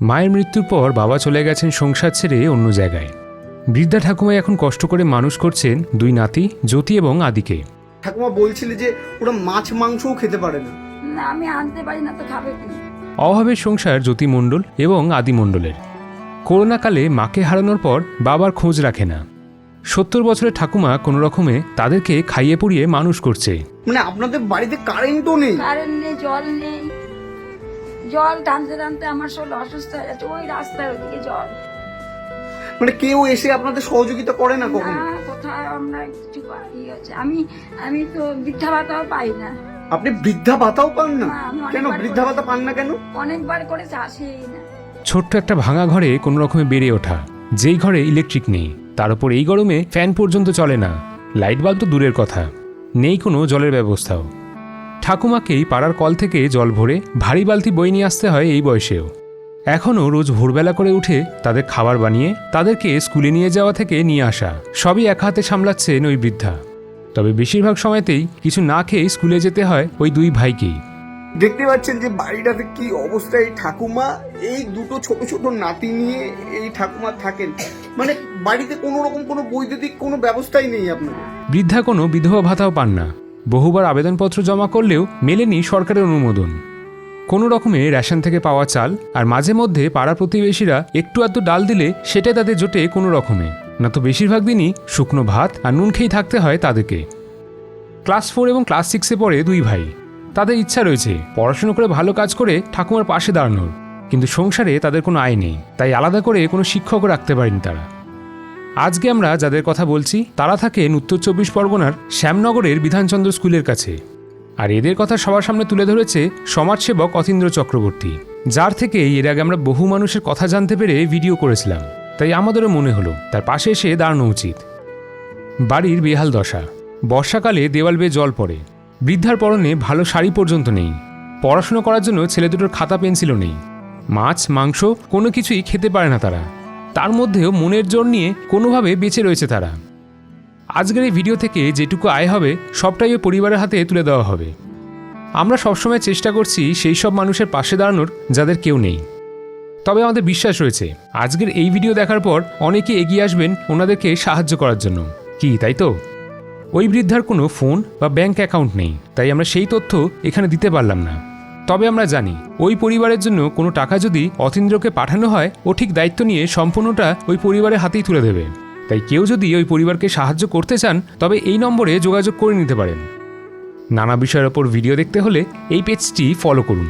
মায়ের মৃত্যুর পর বাবা চলে গেছেন সংসার ছেড়ে অন্য জায়গায়। বৃদ্ধা ঠাকুমাই এখন কষ্ট করে মানুষ করছেন দুই নাতি জ্যোতি এবং আদিকে। ঠাকুমা বলছিলে যে ওরা মাছ মাংসও খেতে পারে না। না আমি আনতে পারি না তো খাবে কি? অভাবের সংসার জ্যোতি মণ্ডল এবং আদি মণ্ডলের। করোনাকালে মাকে হারানোর পর বাবার খোঁজ রাখে না। সত্তর বছরের ঠাকুমা কোনো রকমে তাদেরকে খাইয়ে পড়িয়ে মানুষ করছে। মানে আপনাদের বাড়িতে কারেন্টও নেই। কারেন্ট নেই জল নেই জল টানতে টানতে আমার শরীর অসুস্থ হয়ে যাচ্ছে। ওই রাস্তার ওদিকে জল। মানে কেউ এসে আপনাদের সহযোগিতা করে না কখনো? না কোথায় আমরা কিছু পাই হচ্ছে আমি আমি তো বৃদ্ধা ভাতাও পাই না। আপনি বৃদ্ধা ভাতাও পান না? না, আমি অনেকবার কেন বৃদ্ধা ভাতা পান না কেন? অনেকবার করে আসেই না। ছোট্ট একটা ভাঙা ঘরে কোনো রকমে বেড়ে ওঠা। যেই ঘরে ইলেকট্রিক নেই তার উপর এই গরমে ফ্যান পর্যন্ত চলে না। লাইট বাল্ব তো দূরের কথা। নেই কোনো জলের ব্যবস্থাও। ঠাকুমাকেই পাড়ার কল থেকে জল ভরে ভারী বালতি বই নিয়ে আসতে হয় এই বয়সেও। এখনও রোজ ভোরবেলা করে উঠে তাদের খাবার বানিয়ে তাদেরকে স্কুলে নিয়ে যাওয়া থেকে নিয়ে আসা সবই এক হাতে সামলাচ্ছেন ওই বৃদ্ধা তবে বেশিরভাগ সময়তেই কিছু না খেয়ে স্কুলে যেতে হয় ওই দুই ভাইকেই। দেখতে পাচ্ছেন যে বাড়িটাতে কি অবস্থা এই ঠাকুমা? এই দুটো ছোট ছোট নাতি নিয়ে এই ঠাকুমা থাকেন। মানে বাড়িতে কোনো রকম কোনো বৈদ্যুতিক কোনো ব্যবস্থাই নেই আপনার বৃদ্ধা কোনো বিধবা ভাতাও পান না। বহুবার আবেদনপত্র জমা করলেও মেলেনি সরকারের অনুমোদন। কোনো রকমে রেশন থেকে পাওয়া চাল আর মাঝে মধ্যে পাড়া প্রতিবেশীরা একটু আধটু ডাল দিলে সেটাই তাদের জোটে কোনো রকমে। না তো বেশিরভাগ দিনই শুকনো ভাত আর নুন খেয়েই থাকতে হয় তাদেরকে। ক্লাস ফোর এবং ক্লাস সিক্সে পড়ে দুই ভাই। তাদের ইচ্ছা রয়েছে পড়াশুনো করে ভালো কাজ করে ঠাকুমার পাশে দাঁড়ানোর। কিন্তু সংসারে তাদের কোনো আয় নেই। তাই আলাদা করে কোনো শিক্ষকও রাখতে পারেনি তারা। আজকে আমরা যাদের কথা বলছি, তারা থাকেন উত্তর চব্বিশ পরগনার শ্যামনগরের বিধানচন্দ্র স্কুলের কাছে। আর এদের কথা সবার সামনে তুলে ধরেছে সমাজসেবক অতীন্দ্র চক্রবর্তী, যার থেকে এর আগে আমরা বহু মানুষের কথা জানতে পেরে ভিডিও করেছিলাম। তাই আমাদেরও মনে হলো, তার পাশে এসে দাঁড়ানো উচিত। বাড়ির বেহাল দশা, বর্ষাকালে দেওয়াল বেয়ে জল পড়ে, বৃদ্ধার পরনে ভালো শাড়ি পর্যন্ত নেই, পড়াশুনো করার জন্য ছেলে দুটোর খাতা পেন্সিলও নেই, মাছ, মাংস কোনো কিছুই খেতে পারে না তারা। তার মধ্যেও মনের জোর নিয়ে কোনোভাবে বেঁচে রয়েছে তারা। আজকের এই ভিডিও থেকে যেটুকু আয় হবে, সবটাই ওই পরিবারের হাতে তুলে দেওয়া হবে। আমরা সবসময় চেষ্টা করছি সেই সব মানুষের পাশে দাঁড়ানোর, যাদের কেউ নেই। তবে আমাদের বিশ্বাস রয়েছে, আজকের এই ভিডিও দেখার পর অনেকে এগিয়ে আসবেন ওনাদেরকে সাহায্য করার জন্য। কি, তাই তো? ওই বৃদ্ধার কোনো ফোন বা ব্যাংক অ্যাকাউন্ট নেই, তাই আমরা সেই তথ্য এখানে দিতে পারলাম না। তবে আমরা জানি, ওই পরিবারের জন্য কোনো টাকা যদি অতীন্দ্রকে পাঠানো হয়, ও ঠিক দায়িত্ব নিয়ে সম্পূর্ণটা ওই পরিবারের হাতেই তুলে দেবে। তাই কেউ যদি ওই পরিবারকে সাহায্য করতে চান, তবে এই নম্বরে যোগাযোগ করে নিতে পারেন। নানা বিষয়ের ওপর ভিডিও দেখতে হলে এই পেজটি ফলো করুন।